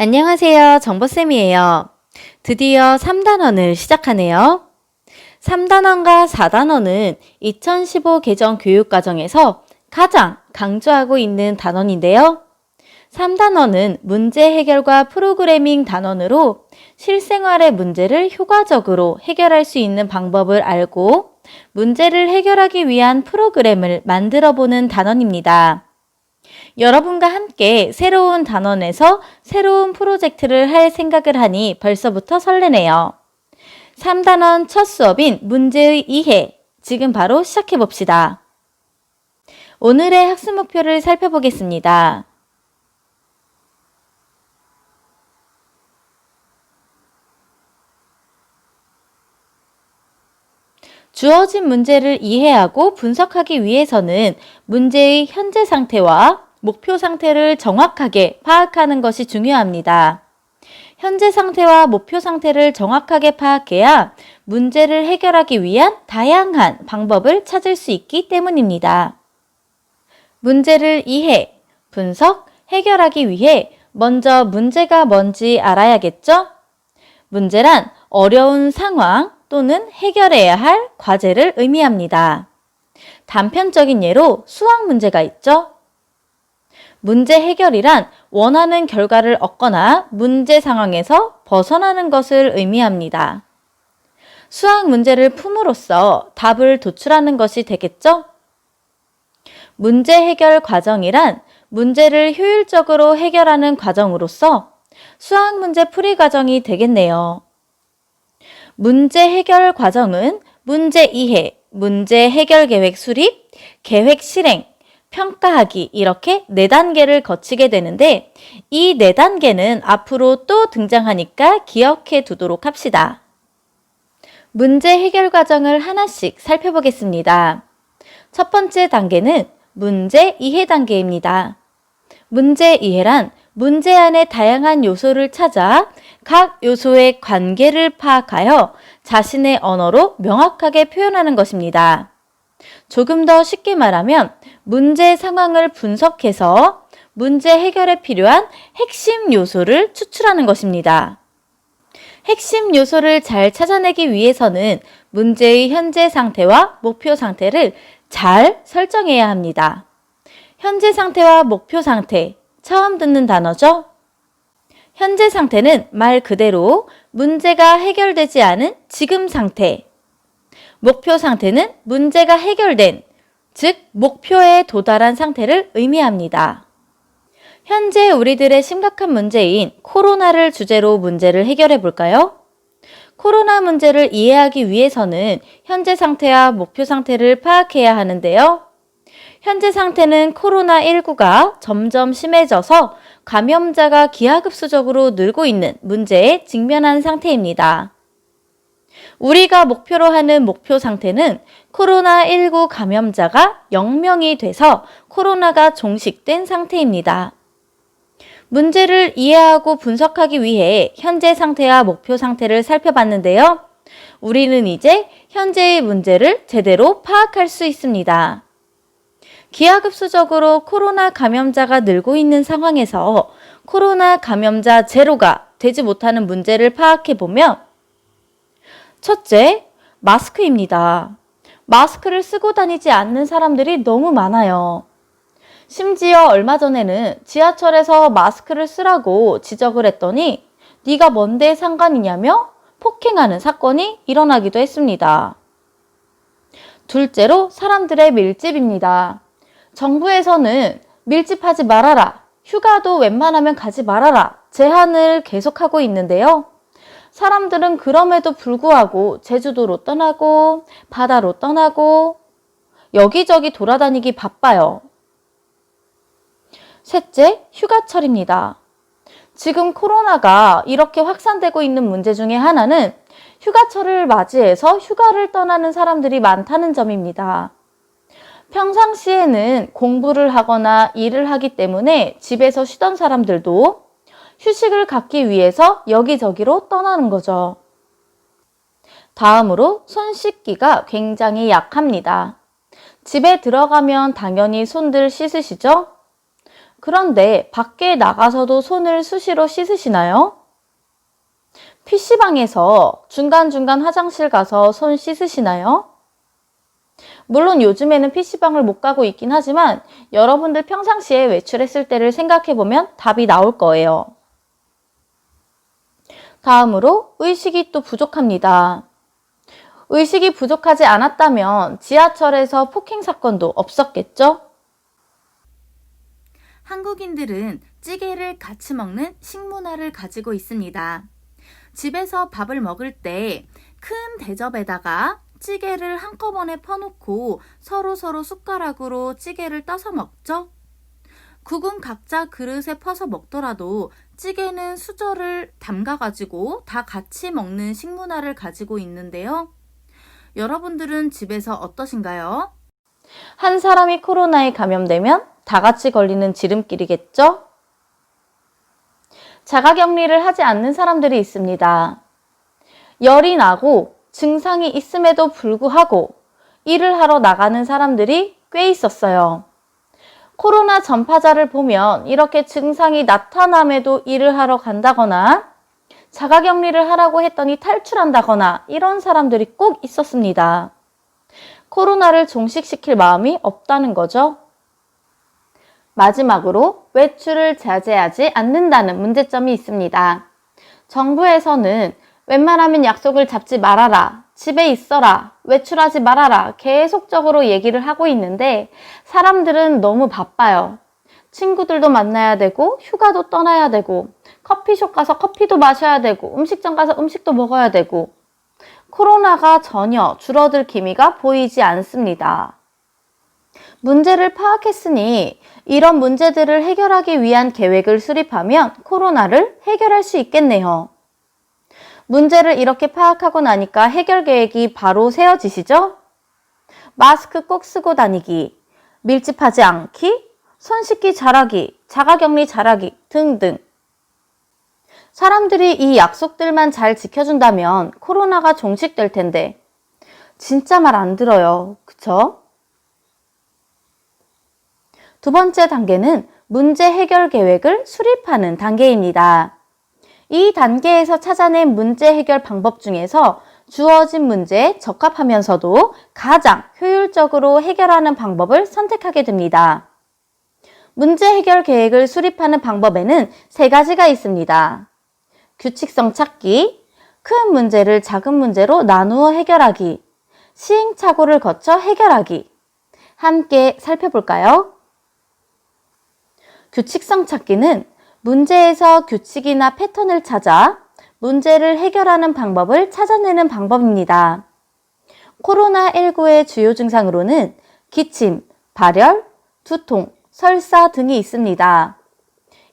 안녕하세요. 정보쌤이에요. 드디어 3단원을 시작하네요. 3단원과 4단원은 2015 개정 교육과정에서 가장 강조하고 있는 단원인데요. 3단원은 문제 해결과 프로그래밍 단원으로 실생활의 문제를 효과적으로 해결할 수 있는 방법을 알고 문제를 해결하기 위한 프로그램을 만들어 보는 단원입니다. 여러분과 함께 새로운 단원에서 새로운 프로젝트를 할 생각을 하니 벌써부터 설레네요. 3단원 첫 수업인 문제의 이해. 지금 바로 시작해 봅시다. 오늘의 학습 목표를 살펴보겠습니다. 주어진 문제를 이해하고 분석하기 위해서는 문제의 현재 상태와 목표 상태를 정확하게 파악하는 것이 중요합니다. 현재 상태와 목표 상태를 정확하게 파악해야 문제를 해결하기 위한 다양한 방법을 찾을 수 있기 때문입니다. 문제를 이해, 분석, 해결하기 위해 먼저 문제가 뭔지 알아야겠죠? 문제란 어려운 상황 또는 해결해야 할 과제를 의미합니다. 단편적인 예로 수학 문제가 있죠? 문제 해결이란 원하는 결과를 얻거나 문제 상황에서 벗어나는 것을 의미합니다. 수학 문제를 품으로써 답을 도출하는 것이 되겠죠? 문제 해결 과정이란 문제를 효율적으로 해결하는 과정으로서 수학 문제 풀이 과정이 되겠네요. 문제 해결 과정은 문제 이해, 문제 해결 계획 수립, 계획 실행, 평가하기 이렇게 네 단계를 거치게 되는데 이 네 단계는 앞으로 또 등장하니까 기억해 두도록 합시다. 문제 해결 과정을 하나씩 살펴보겠습니다. 첫 번째 단계는 문제 이해 단계입니다. 문제 이해란 문제 안의 다양한 요소를 찾아 각 요소의 관계를 파악하여 자신의 언어로 명확하게 표현하는 것입니다. 조금 더 쉽게 말하면 문제 상황을 분석해서 문제 해결에 필요한 핵심 요소를 추출하는 것입니다. 핵심 요소를 잘 찾아내기 위해서는 문제의 현재 상태와 목표 상태를 잘 설정해야 합니다. 현재 상태와 목표 상태, 처음 듣는 단어죠? 현재 상태는 말 그대로 문제가 해결되지 않은 지금 상태. 목표 상태는 문제가 해결된, 즉, 목표에 도달한 상태를 의미합니다. 현재 우리들의 심각한 문제인 코로나를 주제로 문제를 해결해 볼까요? 코로나 문제를 이해하기 위해서는 현재 상태와 목표 상태를 파악해야 하는데요. 현재 상태는 코로나19가 점점 심해져서 감염자가 기하급수적으로 늘고 있는 문제에 직면한 상태입니다. 우리가 목표로 하는 목표 상태는 코로나19 감염자가 0명이 돼서 코로나가 종식된 상태입니다. 문제를 이해하고 분석하기 위해 현재 상태와 목표 상태를 살펴봤는데요. 우리는 이제 현재의 문제를 제대로 파악할 수 있습니다. 기하급수적으로 코로나 감염자가 늘고 있는 상황에서 코로나 감염자 제로가 되지 못하는 문제를 파악해 보면 첫째, 마스크입니다. 마스크를 쓰고 다니지 않는 사람들이 너무 많아요. 심지어 얼마 전에는 지하철에서 마스크를 쓰라고 지적을 했더니 네가 뭔데 상관이냐며 폭행하는 사건이 일어나기도 했습니다. 둘째로 사람들의 밀집입니다. 정부에서는 밀집하지 말아라. 휴가도 웬만하면 가지 말아라. 제한을 계속하고 있는데요. 사람들은 그럼에도 불구하고 제주도로 떠나고 바다로 떠나고 여기저기 돌아다니기 바빠요. 셋째, 휴가철입니다. 지금 코로나가 이렇게 확산되고 있는 문제 중에 하나는 휴가철을 맞이해서 휴가를 떠나는 사람들이 많다는 점입니다. 평상시에는 공부를 하거나 일을 하기 때문에 집에서 쉬던 사람들도 휴식을 갖기 위해서 여기저기로 떠나는 거죠. 다음으로 손 씻기가 굉장히 약합니다. 집에 들어가면 당연히 손들 씻으시죠? 그런데 밖에 나가서도 손을 수시로 씻으시나요? PC방에서 중간중간 화장실 가서 손 씻으시나요? 물론 요즘에는 PC방을 못 가고 있긴 하지만 여러분들 평상시에 외출했을 때를 생각해보면 답이 나올 거예요. 다음으로 의식이 또 부족합니다. 의식이 부족하지 않았다면 지하철에서 폭행 사건도 없었겠죠? 한국인들은 찌개를 같이 먹는 식문화를 가지고 있습니다. 집에서 밥을 먹을 때 큰 대접에다가 찌개를 한꺼번에 퍼놓고 서로 서로 숟가락으로 찌개를 떠서 먹죠? 국은 각자 그릇에 퍼서 먹더라도 찌개는 수저를 담가가지고 다 같이 먹는 식문화를 가지고 있는데요. 여러분들은 집에서 어떠신가요? 한 사람이 코로나에 감염되면 다 같이 걸리는 지름길이겠죠? 자가 격리를 하지 않는 사람들이 있습니다. 열이 나고 증상이 있음에도 불구하고 일을 하러 나가는 사람들이 꽤 있었어요. 코로나 전파자를 보면 이렇게 증상이 나타남에도 일을 하러 간다거나 자가 격리를 하라고 했더니 탈출한다거나 이런 사람들이 꼭 있었습니다. 코로나를 종식시킬 마음이 없다는 거죠. 마지막으로 외출을 자제하지 않는다는 문제점이 있습니다. 정부에서는 웬만하면 약속을 잡지 말아라, 집에 있어라, 외출하지 말아라 계속적으로 얘기를 하고 있는데 사람들은 너무 바빠요. 친구들도 만나야 되고 휴가도 떠나야 되고 커피숍 가서 커피도 마셔야 되고 음식점 가서 음식도 먹어야 되고 코로나가 전혀 줄어들 기미가 보이지 않습니다. 문제를 파악했으니 이런 문제들을 해결하기 위한 계획을 수립하면 코로나를 해결할 수 있겠네요. 문제를 이렇게 파악하고 나니까 해결 계획이 바로 세워지시죠? 마스크 꼭 쓰고 다니기, 밀집하지 않기, 손 씻기 잘하기, 자가격리 잘하기 등등. 사람들이 이 약속들만 잘 지켜준다면 코로나가 종식될 텐데 진짜 말 안 들어요. 그쵸? 두 번째 단계는 문제 해결 계획을 수립하는 단계입니다. 이 단계에서 찾아낸 문제 해결 방법 중에서 주어진 문제에 적합하면서도 가장 효율적으로 해결하는 방법을 선택하게 됩니다. 문제 해결 계획을 수립하는 방법에는 세 가지가 있습니다. 규칙성 찾기, 큰 문제를 작은 문제로 나누어 해결하기, 시행착오를 거쳐 해결하기. 함께 살펴볼까요? 규칙성 찾기는 문제에서 규칙이나 패턴을 찾아 문제를 해결하는 방법을 찾아내는 방법입니다. 코로나19의 주요 증상으로는 기침, 발열, 두통, 설사 등이 있습니다.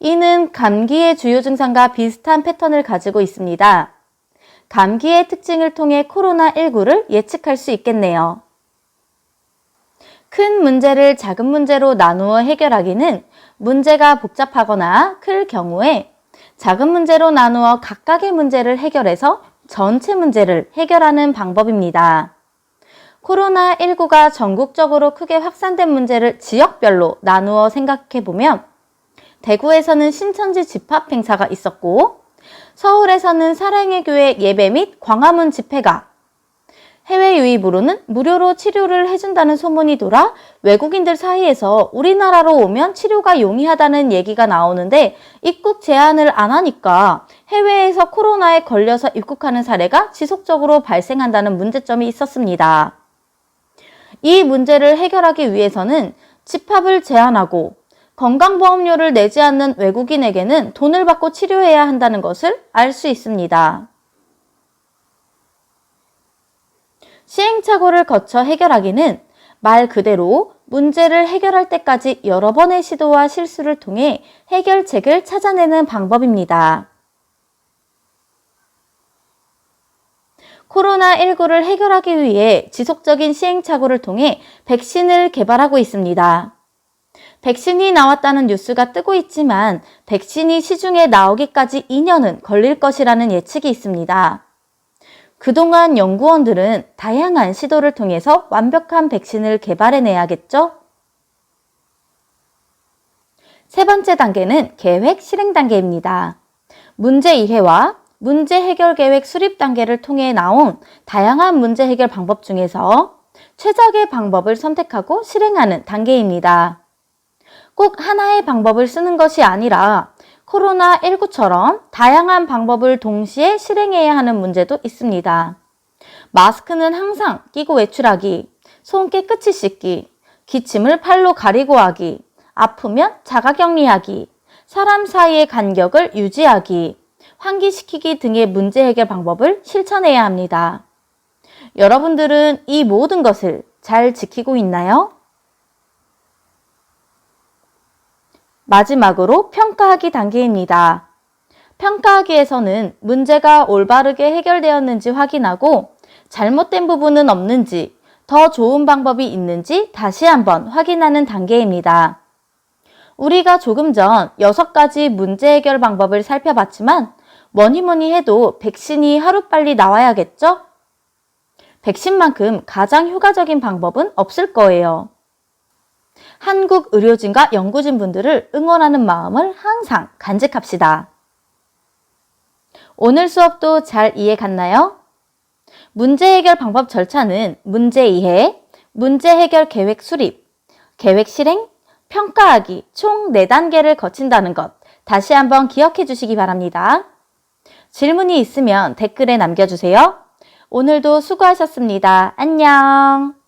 이는 감기의 주요 증상과 비슷한 패턴을 가지고 있습니다. 감기의 특징을 통해 코로나19를 예측할 수 있겠네요. 큰 문제를 작은 문제로 나누어 해결하기는 문제가 복잡하거나 클 경우에 작은 문제로 나누어 각각의 문제를 해결해서 전체 문제를 해결하는 방법입니다. 코로나19가 전국적으로 크게 확산된 문제를 지역별로 나누어 생각해 보면 대구에서는 신천지 집합 행사가 있었고 서울에서는 사랑의 교회 예배 및 광화문 집회가 해외 유입으로는 무료로 치료를 해준다는 소문이 돌아 외국인들 사이에서 우리나라로 오면 치료가 용이하다는 얘기가 나오는데 입국 제한을 안 하니까 해외에서 코로나에 걸려서 입국하는 사례가 지속적으로 발생한다는 문제점이 있었습니다. 이 문제를 해결하기 위해서는 집합을 제한하고 건강보험료를 내지 않는 외국인에게는 돈을 받고 치료해야 한다는 것을 알 수 있습니다. 시행착오를 거쳐 해결하기는 말 그대로 문제를 해결할 때까지 여러 번의 시도와 실수를 통해 해결책을 찾아내는 방법입니다. 코로나19를 해결하기 위해 지속적인 시행착오를 통해 백신을 개발하고 있습니다. 백신이 나왔다는 뉴스가 뜨고 있지만 백신이 시중에 나오기까지 2년은 걸릴 것이라는 예측이 있습니다. 그동안 연구원들은 다양한 시도를 통해서 완벽한 백신을 개발해내야겠죠? 세 번째 단계는 계획 실행 단계입니다. 문제 이해와 문제 해결 계획 수립 단계를 통해 나온 다양한 문제 해결 방법 중에서 최적의 방법을 선택하고 실행하는 단계입니다. 꼭 하나의 방법을 쓰는 것이 아니라 코로나19처럼 다양한 방법을 동시에 실행해야 하는 문제도 있습니다. 마스크는 항상 끼고 외출하기, 손 깨끗이 씻기, 기침을 팔로 가리고 하기, 아프면 자가격리하기, 사람 사이의 간격을 유지하기, 환기시키기 등의 문제 해결 방법을 실천해야 합니다. 여러분들은 이 모든 것을 잘 지키고 있나요? 마지막으로 평가하기 단계입니다. 평가하기에서는 문제가 올바르게 해결되었는지 확인하고 잘못된 부분은 없는지 더 좋은 방법이 있는지 다시 한번 확인하는 단계입니다. 우리가 조금 전 6가지 문제 해결 방법을 살펴봤지만 뭐니 뭐니 해도 백신이 하루빨리 나와야겠죠? 백신만큼 가장 효과적인 방법은 없을 거예요. 한국 의료진과 연구진 분들을 응원하는 마음을 항상 간직합시다. 오늘 수업도 잘 이해 갔나요? 문제 해결 방법 절차는 문제 이해, 문제 해결 계획 수립, 계획 실행, 평가하기 총 4단계를 거친다는 것 다시 한번 기억해 주시기 바랍니다. 질문이 있으면 댓글에 남겨주세요. 오늘도 수고하셨습니다. 안녕.